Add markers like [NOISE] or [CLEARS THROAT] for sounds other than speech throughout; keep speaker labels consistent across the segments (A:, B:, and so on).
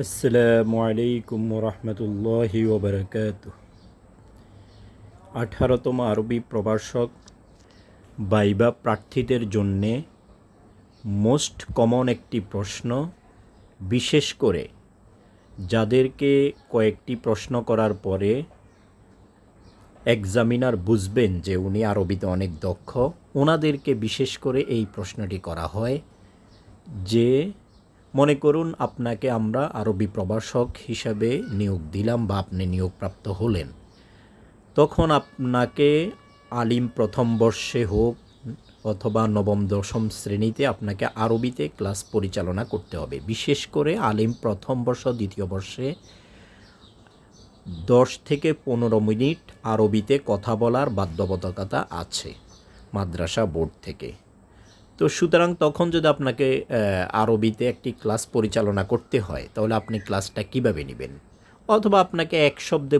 A: আসসালামু আলাইকুম রহমতুল্লাহি ওবরাকাত আঠারোতম আরবি প্রভাষক বাইবা প্রার্থীদের জন্যে মোস্ট কমন একটি প্রশ্ন, বিশেষ করে যাদেরকে কয়েকটি প্রশ্ন করার পরে এক্সামিনার বুঝবেন যে উনি আরবিতে অনেক দক্ষ ওনাদেরকে বিশেষ করে এই প্রশ্নটি করা হয় যে মনে করুন, আপনাকে আমরা আরবি প্রভাষক হিসাবে নিয়োগ দিলাম বা আপনি নিয়োগপ্রাপ্ত হলেন। তখন আপনাকে আলিম প্রথম বর্ষে হোক অথবা নবম, দশম শ্রেণীতে আপনাকে আরবিতে ক্লাস পরিচালনা করতে হবে। বিশেষ করে আলিম প্রথম বর্ষ, দ্বিতীয় বর্ষে দশ থেকে পনেরো মিনিট আরবিতে কথা বলার বাধ্যবাধকতা আছে মাদ্রাসা বোর্ড থেকে। তো সুতরাং তখন যদি আপনাকে আরবিতে একটি ক্লাস পরিচালনা করতে হয়, তাহলে আপনি ক্লাসটা কীভাবে নেবেন? অথবা আপনাকে এক শব্দে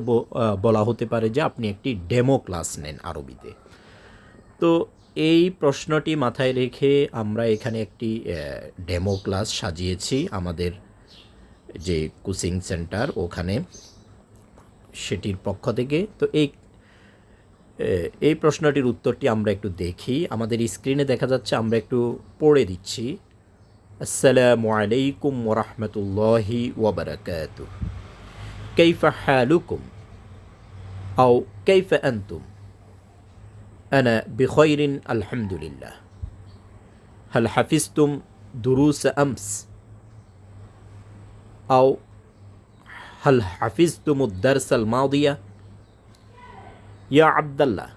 A: বলা হতে পারে যে আপনি একটি ডেমো ক্লাস নেন আরবিতে। তো এই প্রশ্নটি মাথায় রেখে আমরা এখানে একটি ডেমো ক্লাস সাজিয়েছি আমাদের যে কোচিং সেন্টার ওখানে, সেটির পক্ষ থেকে। তো এই এই প্রশ্নটির উত্তরটি আমরা একটু দেখি। আমাদের স্ক্রিনে দেখা যাচ্ছে, আমরা একটু পড়ে দিচ্ছি। আসসালামু আলাইকুম ওরহমতুল্লাহি ওবরাকাত কাইফা হালুকুম? আও কাইফা আন্তুম? আনা বিখৈরিন আলহামদুলিল্লাহ। হাল হাফিজতুম দুরুস আমস? আও হাল হাফিজতুম উদ্দারস আল মাদিয়া? يا عبد الله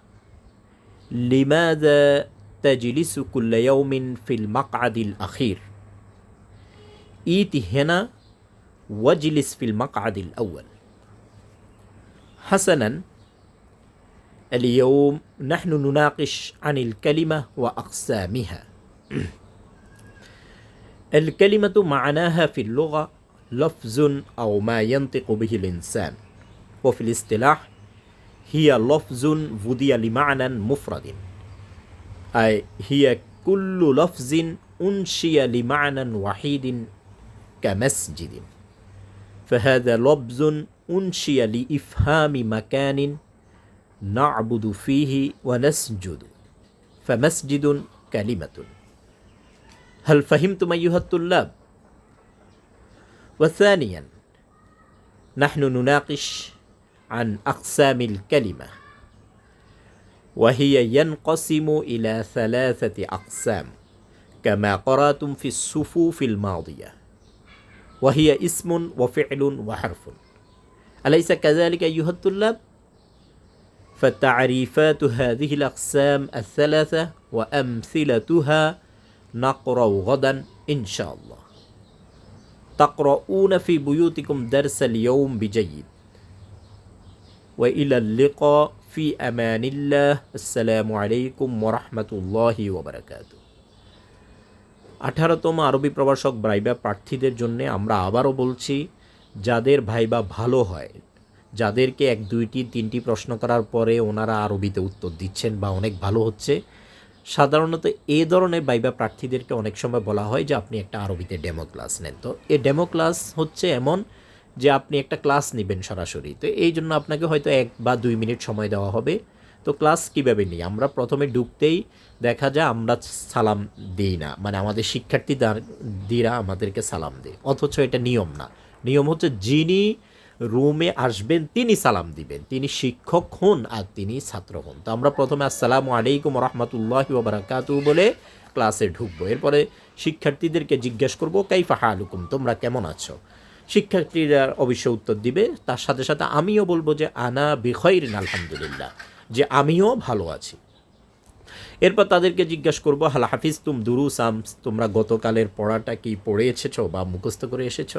A: لماذا تجلس كل يوم في المقعد الأخير؟ إيت هنا واجلس في المقعد الأول. حسنا اليوم نحن نناقش عن الكلمة وأقسامها. [CLEARS THROAT] الكلمة معناها في اللغة لفظ أو ما ينطق به الإنسان وفي الاصطلاح هي لفظ وضي لمعنى مفرد. أي هي كل لفظ أنشي لمعنى وحيد كمسجد. فهذا لفظ أنشي لإفهام مكان نعبد فيه ونسجد. فمسجد كلمة. هل فهمتم أيها الطلاب؟ وثانيا نحن نناقش عن أقسام الكلمة. وهي ينقسم إلى ثلاثة أقسام كما قرأتم في الصفوف الماضية. وهي اسم وفعل وحرف. أليس كذلك أيها الطلاب؟ فتعريفات هذه الأقسام الثلاثة وأمثلتها نقرأ غدا إن شاء الله. تقرؤون في بيوتكم درس اليوم بجيد. وإلى اللقاء في أمان الله السلام عليكم ورحمة الله وبركاته আঠারোতম আরবি প্রভাষক ভাইবা প্রার্থীদের জন্য আমরা আবারও বলছি যাদের ভাইবা ভালো হয় যাদেরকে এক দুইটি তিনটি প্রশ্ন করার পরে ওনারা আরবিতে উত্তর দিচ্ছেন বা অনেক ভালো হচ্ছে সাধারণত এ ধরনের বাইবা প্রার্থীদেরকে অনেক সময় বলা হয় যে আপনি একটা আরবিতে ডেমো ক্লাস নেন তো এই ডেমো ক্লাস হচ্ছে এমন যে আপনি একটা ক্লাস নেবেন সরাসরি। তো এই জন্য আপনাকে হয়তো এক বা দুই মিনিট সময় দেওয়া হবে। তো ক্লাস কীভাবে নিই? আমরা প্রথমে ঢুকতেই দেখা যায় আমরা সালাম দিই না। মানে আমাদের শিক্ষার্থী দিরা আমাদেরকে সালাম দেয়। অথচ এটা নিয়ম না। নিয়ম হচ্ছে যিনি রুমে আসবেন, তিনি সালাম দিবেন। তিনি শিক্ষক হন আর তিনি ছাত্র হন। তো আমরা প্রথমে আসসালামু আলাইকুম রহমতুল্লাহ বারাকাতু বলে ক্লাসে ঢুকবো। এরপরে শিক্ষার্থীদেরকে জিজ্ঞেস করব, কাইফা হালুকুম? তোমরা কেমন আছো? শিক্ষার্থীরা অবশ্য উত্তর দিবে। তার সাথে সাথে আমিও বলব যে, আনা বিখৈরিন আলহামদুলিল্লাহ, যে আমিও ভালো আছি। এরপর তাদেরকে জিজ্ঞাসা করব, হাল হাফিজ তুম দুরু সাম তোমরা গতকালের পড়াটা কি পড়ে এসেছ বা মুখস্থ করে এসেছ?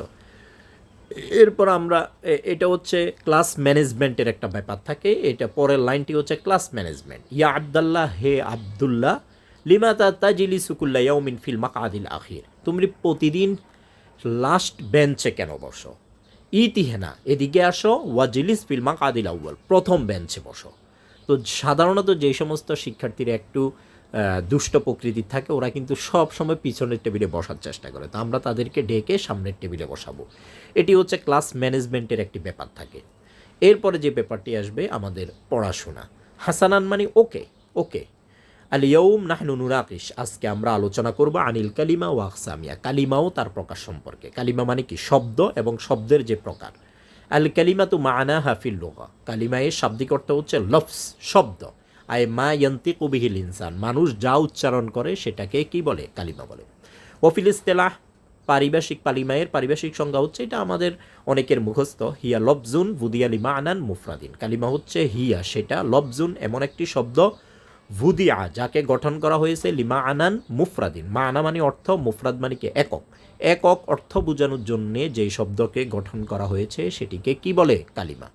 A: এরপর আমরা এটা হচ্ছে ক্লাস ম্যানেজমেন্টের একটা ব্যাপার থাকে। এটা পরের লাইনটি হচ্ছে ক্লাস ম্যানেজমেন্ট ইয়া আবদাল্লাহ, হে আবদুল্লাহ লিমাতা তাজিলি সুকুল্লা ইয়াউমিন ফিল মাকাদিল আখির। তুমি প্রতিদিন লাস্ট বেঞ্চে কেন বসো? ইতিহেনা এদিকে আসো, ওয়াজিলিস ফিল মাকাদিল আউ্বাল প্রথম বেঞ্চে বসো। তো সাধারণত যে সমস্ত শিক্ষার্থীরা একটু দুষ্ট প্রকৃতির থাকে, ওরা কিন্তু সব সময় পিছনের টেবিলে বসার চেষ্টা করে। তো আমরা তাদেরকে ডেকে সামনের টেবিলে বসাবো। এটি হচ্ছে ক্লাস ম্যানেজমেন্টের একটি ব্যাপার থাকে। এরপরে যে ব্যাপারটি আসবে, আমাদের পড়াশোনা। হাসানান মানে ওকে ওকে। আলিয়ৌম নাহনু নুরাকিশ আজকে আমরা আলোচনা করব আনিল কালিমা ও আকসামিয়া। কালিমাও তার প্রকার সম্পর্কে। কালিমা মানে কি? শব্দ এবং শব্দের যে প্রকার। আল কালিমা তু মানা হাফিল লোকা কালিমা এর শাব্দিক অর্থ হচ্ছে লফস শব্দ। আয় মা ইয়ন্তি কবিহিল ইনসান। মানুষ যা উচ্চারণ করে সেটাকে কি বলে? কালিমা বলে। ওফিল ইস্তেলাহ, পারিভাষিক কালিমায়ের পারিভাষিক সংজ্ঞা হচ্ছে এটা আমাদের অনেকের মুখস্থ। হিয়া লবজুন বুদিয়া লিমা আনান মুফরাদিন। কালিমা হচ্ছে হিয়া, সেটা লবজুন এমন একটি শব্দ ভুদিয়া, যাকে গঠন করা হয়েছে লিমা আনান মুফরাদিন। মা আনা মানে অর্থ, মুফরাদ মানে কি? একক। একক অর্থ বোঝানোর জন্যে যেই শব্দকে গঠন করা হয়েছে, সেটিকে কি বলে? কালিমা।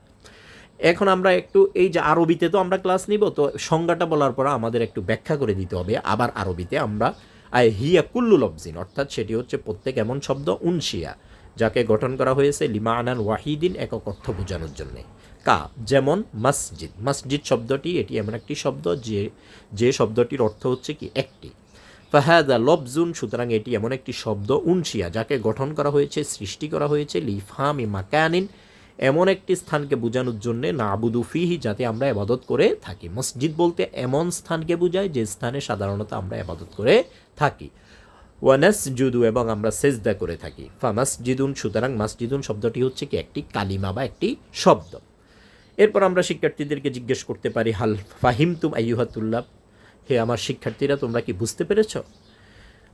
A: এখন আমরা একটু, এই যে আরবিতে তো আমরা ক্লাস নিব, তো সংজ্ঞাটা বলার পর আমাদের একটু ব্যাখ্যা করে দিতে হবে। আবার আরবিতে আমরা হিয়া কুল্লু লবজিন অর্থাৎ সেটি হচ্ছে প্রত্যেক এমন শব্দ, উনশিয়া। যাকে গঠন করা হয়েছে লিমা আনান ওয়াহিদিন একক অর্থ বোঝানোর জন্যে। কা, যেমন মসজিদ। মসজিদ শব্দটি, এটি এমন একটি শব্দ যে যে শব্দটির অর্থ হচ্ছে কি একটি। ফাহাদা লবজুন সুতরাং এটি এমন একটি শব্দ, উনশিয়া, যাকে গঠন করা হয়েছে, সৃষ্টি করা হয়েছে লিফামি মাকানিন, এমন একটি স্থানকে বোঝানোর জন্য না আবুদু ফিহি, যাতে আমরা এবাদত করে থাকি। মসজিদ বলতে এমন স্থানকে বোঝায় যে স্থানে সাধারণত আমরা এবাদত করে থাকি। ওয়ানাস জুদু এবং আমরা সেজদা করে থাকি। ফামাস জিদুন সুতরাং মাসজিদুন শব্দটি হচ্ছে কি? একটি কালিমা বা একটি শব্দ। এরপর আমরা শিক্ষার্থীদেরকে জিজ্ঞেস করতে পারি, হাল ফাহিম তুম আইয়ুহাতুল্লাহ? হে আমার শিক্ষার্থীরা, তোমরা কি বুঝতে পেরেছ?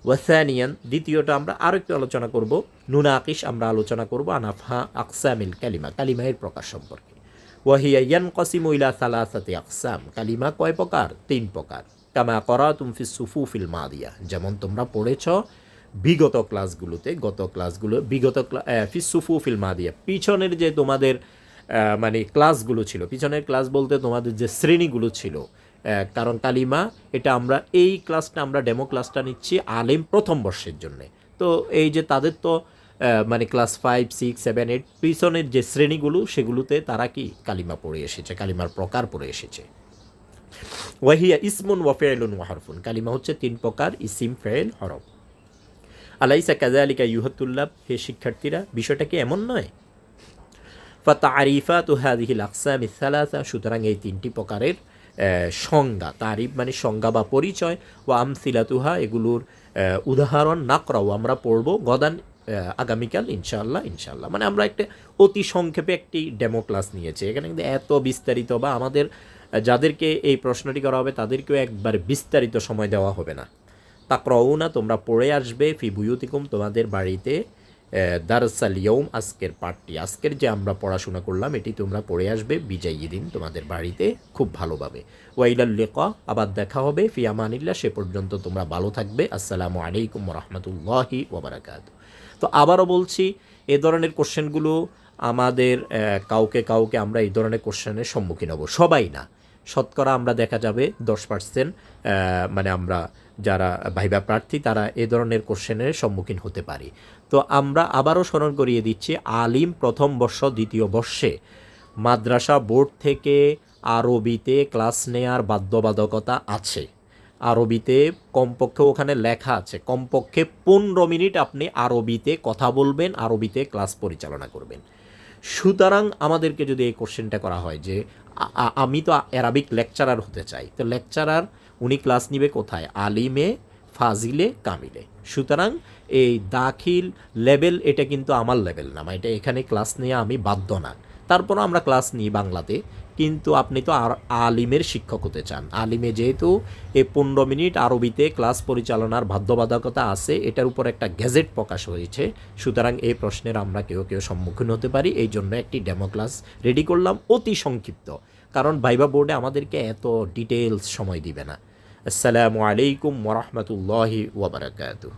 A: ওয়াসানিয়ান, দ্বিতীয়টা আমরা আরও একটু আলোচনা করব। নুনা আকিস আমরা আলোচনা করব আনাফা আকসামিল কালিমা। কালিমায়ের প্রকাশ সম্পর্কে। ওয়াহিয়া ইয়ান কসিম ইলা সালাসাতে আকসাম। কালিমা কয় প্রকার? তিন প্রকার। কামা করা তুমফি সুফুফিল মাদিয়া। যেমন তোমরা পড়েছ, বিগত ক্লাসগুলোতে, গত ক্লাসগুলো, বিগত ফিস সুফুফিল মাদিয়া। পিছনের যে তোমাদের মানে ক্লাসগুলো ছিল, পিছনের ক্লাস বলতে তোমাদের যে শ্রেণীগুলো ছিল কারণ কালিমা, এটা আমরা, এই ক্লাসটা আমরা ডেমো ক্লাসটা নিচ্ছি আলেম প্রথম বর্ষের জন্যে। তো এই যে তাদের তো মানে class five, six, seven, eight, পিছনের যে শ্রেণীগুলো, সেগুলোতে তারা কি কালিমা পড়ে এসেছে, কালিমার প্রকার পড়ে এসেছে। ওয়াহিয়া ইসমুন ওয়াফেলুন ওয়াহরফুন কালিমা হচ্ছে তিন প্রকার ইসিম ফেল হরফ। আলাইসা কাজা আলিকা ইউহতুল্লাহ হে শিক্ষার্থীরা বিষয়টা কি এমন নয়? ফাতা আরিফা তো হাদিহিল আকসাম ইসালাসা সুতরাং এই তিনটি প্রকারের সংজ্ঞা তারিফ মানে সংজ্ঞা বা পরিচয় ও আমসিলাতুহা এগুলোর আহ, উদাহরণ না করাও আমরা পড়ব গদান আগামীকাল ইনশাআল্লাহ ইনশাআল্লাহ। মানে আমরা একটা অতি সংক্ষেপে একটি ডেমো ক্লাস নিয়েছি। এখানে কিন্তু এত বিস্তারিত বা আমাদের যাদেরকে এই প্রশ্নটি করা হবে, তাদেরকেও একবার বিস্তারিত সময় দেওয়া হবে না। তাকরাও না তোমরা পড়ে আসবে, ফি বুয়ুতিকুম, তোমাদের বাড়িতে দারসাল ইয়ৌম আজকের পাঠটি। আজকের যে আমরা পড়াশোনা করলাম, এটি তোমরা পড়ে আসবে বিজয়ী দিন তোমাদের বাড়িতে, খুব ভালোভাবে। ওয়াইলাল লেকা, আবার দেখা হবে, ফি আমানিল্লাহ, সে পর্যন্ত তোমরা ভালো থাকবে। আসসালামু আলাইকুম রহমতুল্লাহি ওবরাকাত তো আবারও বলছি, এ ধরনের কোশ্চেনগুলো আমাদের কাউকে কাউকে আমরা এই ধরনের কোশ্চেনের সম্মুখীন হব। সবাই না। শতকরা আমরা দেখা যাবে দশ পার্সেন্ট মানে আমরা যারা ভাইবা প্রার্থী, তারা এ ধরনের কোশ্চেনের সম্মুখীন হতে পারি। তো আমরা আবারও স্মরণ করিয়ে দিচ্ছি, আলিম প্রথম বর্ষ, দ্বিতীয় বর্ষে মাদ্রাসা বোর্ড থেকে আরবিতে ক্লাস নেয়ার বাধ্যবাধকতা আছে। আরবিতে কমপক্ষে ওখানে লেখা আছে, কমপক্ষে পনেরো মিনিট আপনি আরবিতে কথা বলবেন, আরবিতে ক্লাস পরিচালনা করবেন। সুতরাং আমাদেরকে যদি এই কোশ্চেনটা করা হয় যে আমি তো অ্যারাবিক লেকচারার হতে চাই। তো লেকচারার উনি ক্লাস নিবে কোথায়? আলিমে, ফাজিলে, কামিলে। সুতরাং এই দাখিল লেভেল এটা কিন্তু আমার লেভেল না। মানে এটা এখানে ক্লাস নিয়ে আমি বাধ্য না। তারপরও আমরা ক্লাস নিই বাংলাতে। কিন্তু আপনি তো আর আলিমের শিক্ষক হতে চান। আলিমে যেহেতু এই পনেরো মিনিট আরবিতে ক্লাস পরিচালনার বাধ্যবাধকতা আছে, এটার উপর একটা গ্যাজেট প্রকাশ হয়েছে। সুতরাং এই প্রশ্নের আমরা কেউ কেউ সম্মুখীন হতে পারি। এই জন্য একটি ডেমো ক্লাস রেডি করলাম অতি সংক্ষিপ্ত। কারণ ভাইবা বোর্ডে আমাদেরকে এত ডিটেলস সময় দিবে না। আসসালামু আলাইকুম ওরহমতুল্লাহি ওবরাকাতু